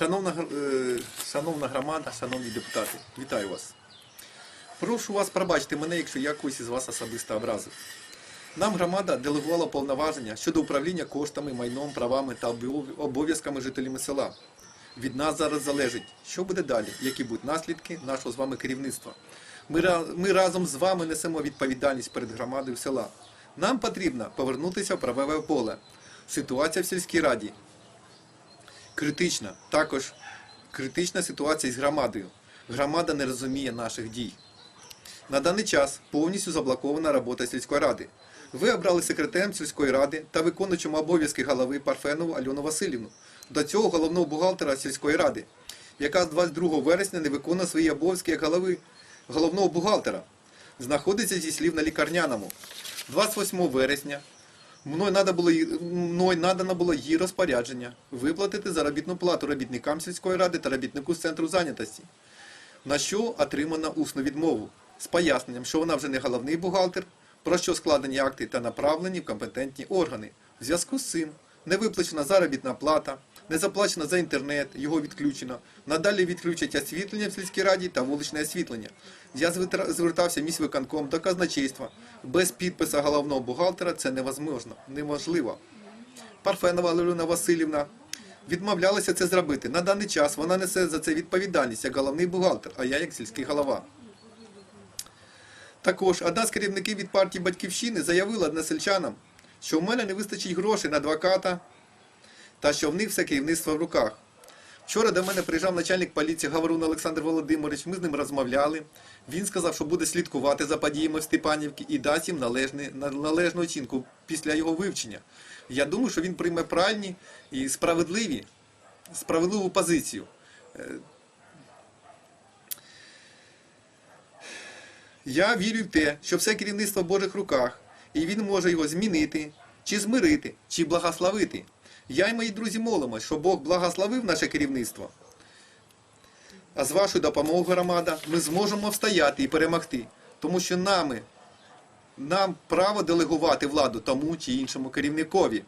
Шановна, е, шановна громада, шановні депутати, вітаю вас. Прошу вас пробачити мене, якщо я когось із вас особисто образив. Нам громада делегувала повноваження щодо управління коштами, майном, правами та обов'язками жителями села. Від нас зараз залежить, що буде далі, які будуть наслідки нашого з вами керівництва. Ми, ми разом з вами несемо відповідальність перед громадою села. Нам потрібно повернутися в правове поле. Ситуація в сільській раді критична. Також критична ситуація з громадою. Громада не розуміє наших дій. На даний час повністю заблокована робота сільської ради. Ви обрали секретарем сільської ради та виконуючим обов'язки голови Парфенову Альону Васильівну, до цього головного бухгалтера сільської ради, яка з 22 вересня не виконує свої обов'язки як голови головного бухгалтера. Знаходиться зі слів на лікарняному. 28 вересня мною надо було, мною надано було її розпорядження виплатити заробітну плату робітникам сільської ради та робітнику з центру зайнятості на що отримано усну відмову з поясненням, що вона вже не головний бухгалтер, про що складені акти та направлені в компетентні органи. В зв'язку з цим не виплачена заробітна плата, не заплачено за інтернет, його відключено. Надалі відключать освітлення в сільській раді та вуличне освітлення. Я звертався в міськвиконком до казначейства. Без підпису головного бухгалтера це невозможно, неможливо. Парфенова Альона Васильівна відмовлялася це зробити. На даний час вона несе за це відповідальність як головний бухгалтер, а я як сільський голова. Також одна з керівників від партії Батьківщини заявила односельчанам, що в мене не вистачить грошей на адвоката та що в них все керівництво в руках. Вчора до мене приїжджав начальник поліції Гаврун Олександр Володимирович. Ми з ним розмовляли. Він сказав, що буде слідкувати за подіями в Степанівці і дасть їм належний, належну оцінку після його вивчення. Я думаю, що він прийме правильні і справедливі, справедливу позицію. Е, Я вірю в те, що все керівництво в Божих руках, і він може його змінити, чи змирити, чи благословити. Я і мої друзі молимось, щоб Бог благословив наше керівництво. А з вашою допомогою, громада, ми зможемо встояти і перемогти, тому що нами, нам право делегувати владу тому чи іншому керівникові.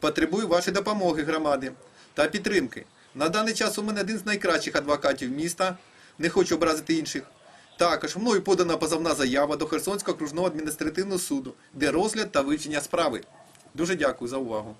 Потребую вашої допомоги, громади, та підтримки. На даний час у мене один з найкращих адвокатів міста, не хочу образити інших. Також мною подана позовна заява до Херсонського окружного адміністративного суду, де розгляд та вивчення справи. Дуже дякую за увагу.